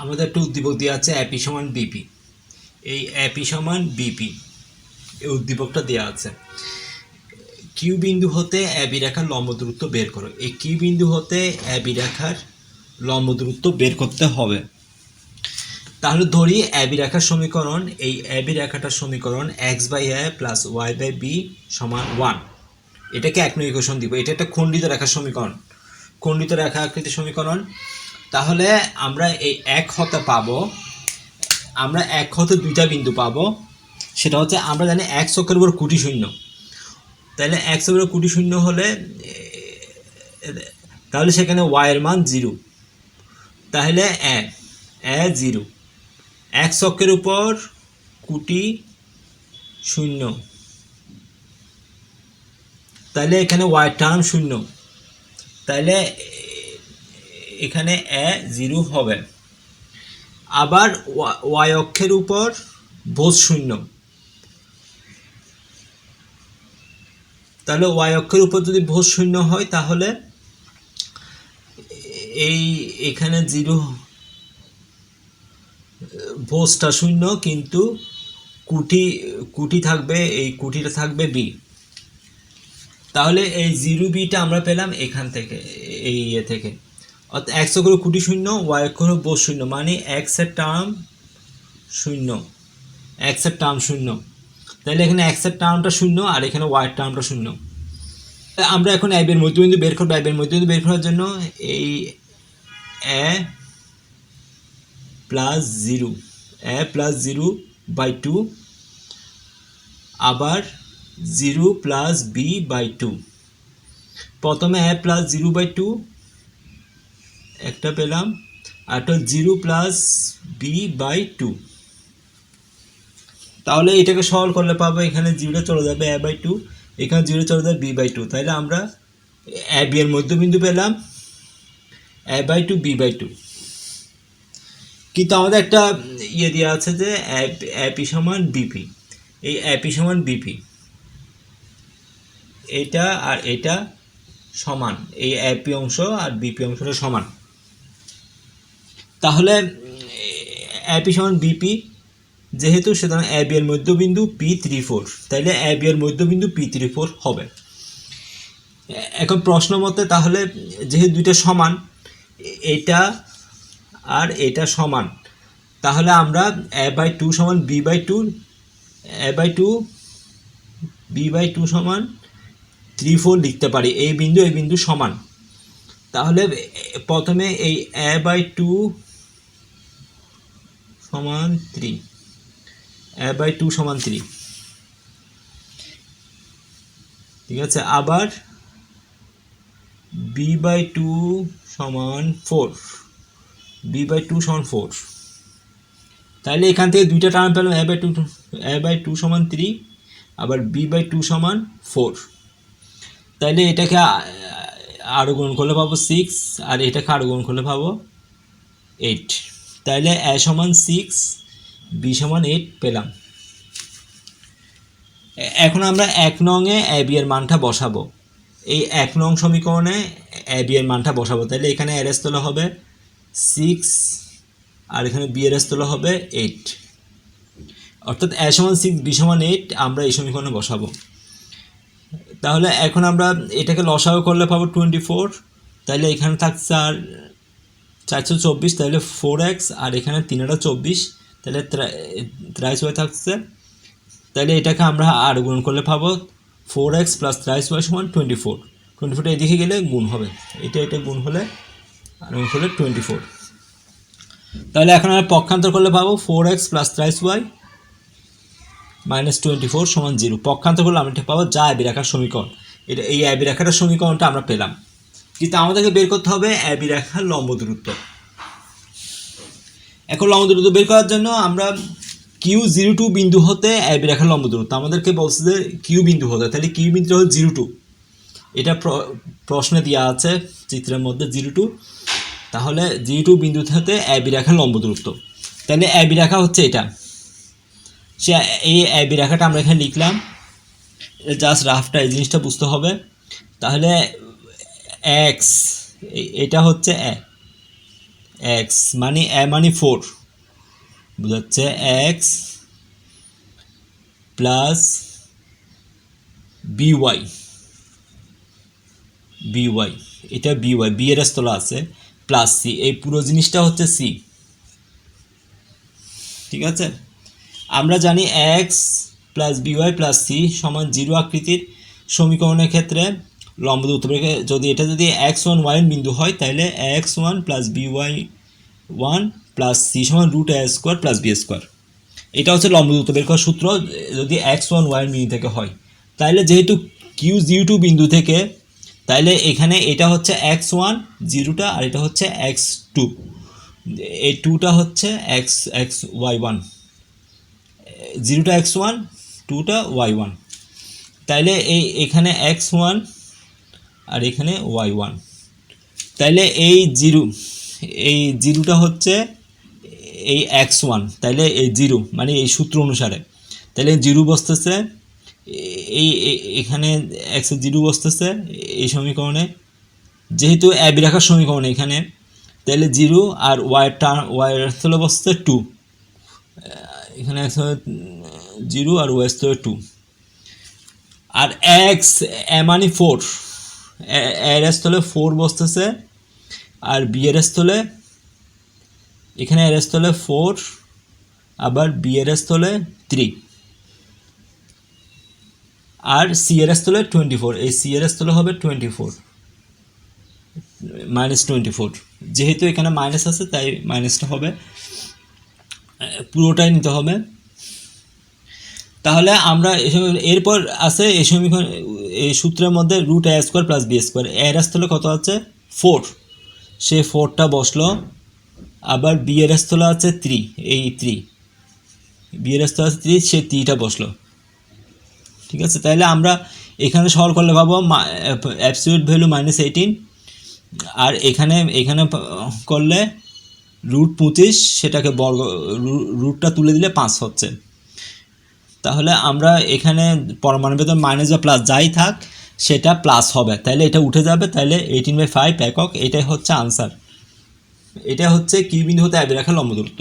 আমাদের একটা উদ্দীপক দেওয়া আছে অ্যাপি সমান বিপি এই অ্যাপি সমান বিপি এই উদ্দীপকটা দেওয়া আছে। কিউ বিন্দু হতে অ্যাবি রেখার লম্ব দূরত্ব বের করো। এই কিউ বিন্দু হতে অ্যাবি রেখার লম্ব দূরত্ব বের করতে হবে। তাহলে ধরি অ্যাবি রেখার সমীকরণ, এই অ্যাবি রেখাটার সমীকরণ x by a plus y by b সমান ওয়ান এটাকে এক ইকুয়েশন দিব। এটা একটা খণ্ডিত রেখার সমীকরণ। খণ্ডিত রেখা আকৃতির সমীকরণ। তাহলে আমরা এই এক হতে পাবো, আমরা এক হতে দুইটা বিন্দু পাবো, সেটা হচ্ছে আমরা জানি এক চক্রের উপর কুটি শূন্য। তাহলে এক চক্রের কুটি শূন্য হলে, তাহলে সেখানে ওয়াই এর মান জিরো তাহলে এ এ জিরো এক চক্রের উপর কুটি শূন্য। তাহলে এখানে ওয়াই টার্ম শূন্য। তাহলে এখানে এ জিরো হবে। আবার ওয়া- ওয়াই অক্ষের উপর বোঝ শূন্য। তাহলে ওয়াই অক্ষের উপর যদি ভোজ শূন্য হয়, তাহলে এই এখানে জিরো ভোজটা শূন্য, কিন্তু কুটি কুটি থাকবে, এই কুটিটা থাকবে বি। তাহলে এই জিরো বিটা আমরা পেলাম এখান থেকে, এই ইয়ে থেকে। অর্থাৎ একশো করে কুটি শূন্য, ওয়াই করে বোঝ শূন্য মানে এক্সের টার্ম শূন্য এক্সের টার্ম শূন্য। তাহলে এখানে এক্সের টার্মটা শূন্য আর এখানে ওয়াইয়ের টার্মটা শূন্য। আমরা এখন অ্যাবের মধ্যবিন্দু বের করব অ্যাবের মধ্যবিন্দু বের করার জন্য এই a plus zero, a plus zero by two, আবার zero plus b by two. প্রথমে a plus zero by two একটা পেলাম একটা zero plus b by two. তাহলে এটাকে সরল করলে পাবো, এখানে জিরোটা চলে যাবে এ বাই টু, এখানে জিরো চলে যাবে বি বাই টু। তাহলে আমরা এ বি এর মধ্যবিন্দু পেলাম, a by two, b by two. কিন্তু আমাদের একটা ইয়ে দেওয়া আছে যে অ্যাপি সমান বিপি এই অ্যাপি সমান বিপি এটা আর এটা সমান। এই অ্যাপি অংশ আর বিপি অংশটা সমান। তাহলে অ্যাপি সমান বিপি যেহেতু সুতরাং এ বি এর মধ্যবিন্দু পি থ্রি ফোর তাইলে এ বি এর মধ্যবিন্দু পি থ্রি ফোর হবে। এখন প্রশ্ন মতে তাহলে যেহেতু দুইটা সমান, এটা আর এটা সমান, তাহলে আমরা এ বাই টু সমান b by two a by two b by two সমান থ্রি ফোর লিখতে পারি, এই বিন্দু এই বিন্দু সমান। তাহলে প্রথমে এই এ বাই টু সমান থ্রি। এ বাই টু সমান থ্রি। ঠিক আছে? আবার বি বাই টু সমান ফোর। বি বাই টু সমান ফোর। তাহলে এখান থেকে দুইটা টার্ম পেলাম a by two a by two সমান থ্রি, আবার বি বাই টু সমান ফোর। তাহলে এটাকে আ- আরও গুণ করলে পাবো সিক্স আর এটাকে আরও গুণ করলে পাবো এইট তাহলে এ সমান সিক্স বি সমান এইট পেলাম। এখন আমরা এক নংয়ে এ বি এর মানটা বসাবো। এই এক নং সমীকরণে এ বি এর মানটা বসাবো। তাহলে এখানে এর স্থলে হবে সিক্স আর এখানে বি এর হবে এইট অর্থাৎ এ সমান সিক্স বি সমান এইট আমরা এই সমীকরণে বসাবো। তাহলে এখন আমরা এটাকে লসাগু করলে পাবো টোয়েন্টি ফোর তাহলে এখানে থাকছে আর চারশো চব্বিশ, তাহলে ফোর এক্স আর এখানে তিনটা চব্বিশ, তাহলে ত্রাইশ ওয়াই থাকছে। তাহলে এটাকে আমরা আর গুণ করলে পাবো four X plus thrice Y সমান টোয়েন্টি ফোর টোয়েন্টি ফোরটা এদিকে গেলে গুণ হবে। এটা এটা গুণ হলে আর গুণ হলে টোয়েন্টি ফোর তাহলে এখন আমরা পক্ষান্তর করলে পাবো four x plus ত্রাইশ y minus twenty four সমান জিরো পক্ষান্তর করলে আমরা এটা পাবো যা অ্যাবি রেখার সমীকরণ। এটা, এই অ্যাবি রেখাটার সমীকরণটা আমরা পেলাম। কিন্তু আমাদেরকে বের করতে হবে অ্যাবি রেখার লম্ব দূরত্ব। এখন লম্ব দূরত্ব বের করার জন্য আমরা কিউ জিরো টু বিন্দু হতে অ্যাবি রেখার লম্ব দূরত্ব। আমাদেরকে বলছে যে কিউ বিন্দু হতে, তাহলে কিউ বিন্দু হলো জিরো টু এটা প্র- প্রশ্নে দেওয়া আছে চিত্রের মধ্যে জিরো টু তাহলে জিরো টু বিন্দু হতে অ্যাবি রেখার লম্ব দূরত্ব। তাহলে অ্যাবি রেখা হচ্ছে এটা। সে এই অ্যাবি রেখাটা আমরা এখানে লিখলাম। জাস্ট রাফটা এই জিনিসটা বুঝতে হবে। তাহলে এক্স এটা হচ্ছে এক্স মানে এ মানে ফোর বোঝাচ্ছে x plus b y b y এটা বিওয়াই বি এর স্থলা আছে প্লাস সি এই পুরো জিনিসটা হচ্ছে সি ঠিক আছে? আমরা জানি x plus b y plus c সমান জিরো আকৃতির সমীকরণের ক্ষেত্রে লম্ব দূরত্বকে যদি এটা যদি এক্স ওয়ান ওয়াইয়ের বিন্দু হয়, তাহলে x one plus b y one plus c সমান root a square plus b square এটা হচ্ছে লম্ব করার সূত্র, যদি এক্স ওয়ান ওয়াইয়ের বিন্দু থেকে হয়। তাহলে যেহেতু কিউ জিরো টু বিন্দু থেকে তাইলে এখানে এটা হচ্ছে এক্স ওয়ান জিরোটা আর এটা হচ্ছে এক্স টু এই টুটা হচ্ছে এক্স এক্স ওয়াই ওয়ান জিরোটা এক্স ওয়ান টুটা ওয়াই ওয়ান তাইলে এই এখানে এক্স ওয়ান আর এখানে ওয়াই ওয়ান তাইলে এই জিরো, এই জিরোটা হচ্ছে এই এক্স ওয়ান তাইলে এই জিরো মানে এই সূত্র অনুসারে। তাহলে জিরো বসতেছে, এই এখানে এক্স জিরো বসতেছে, এই সমীকরণে। যেহেতু অ্যাবি রাখার সমীকরণ এখানে তাহলে জিরো আর ওয়াইয়ের টার্ম ওয়াইয়ের স্থলে বসছে টু এখানে এক্স জিরো আর ওয়াই স্থলে টু আর এক্স এ মানে ফোর এর স্থলে ফোর বসতেছে আর বি এর স্থলে, এখানে এর স্থলে ফোর আবার বি এর স্থলে থ্রি আর সি এর স্থলে টোয়েন্টি ফোর এই সি এর স্থলে হবে twenty four minus twenty four যেহেতু এখানে মাইনাস আছে, তাই মাইনাসটা হবে। পুরোটাই নিতে হবে। তাহলে আমরা এরপর আছে এই সমীকরণ এই সূত্রের মধ্যে root a square plus b square এর স্থলে কত আছে? ফোর সে ফোরটা বসল। আবার বি এর স্থলে আছে থ্রি এই থ্রি বি এর স্থলে আছে থ্রি সে থ্রিটা বসল। ঠিক আছে? তাহলে আমরা এখানে সরল করলে পাবো অ্যাবসলিউট ভ্যালু মাইনাস এইটিন আর এখানে এখানে করলে রুট পঁচিশ, সেটাকে বর্গ রুটটা তুলে দিলে পাঁচ হচ্ছে। তাহলে আমরা এখানে পরমাণু ভেতর মাইনাস বা প্লাস যাই থাক, সেটা প্লাস হবে। তাহলে এটা উঠে যাবে তাহলে এইটিন বাই ফাইভ একক, এটাই হচ্ছে আনসার এটা হচ্ছে কিউ বিন্দু হতে অ্যাবি রাখা লম্ব দূরত্ব।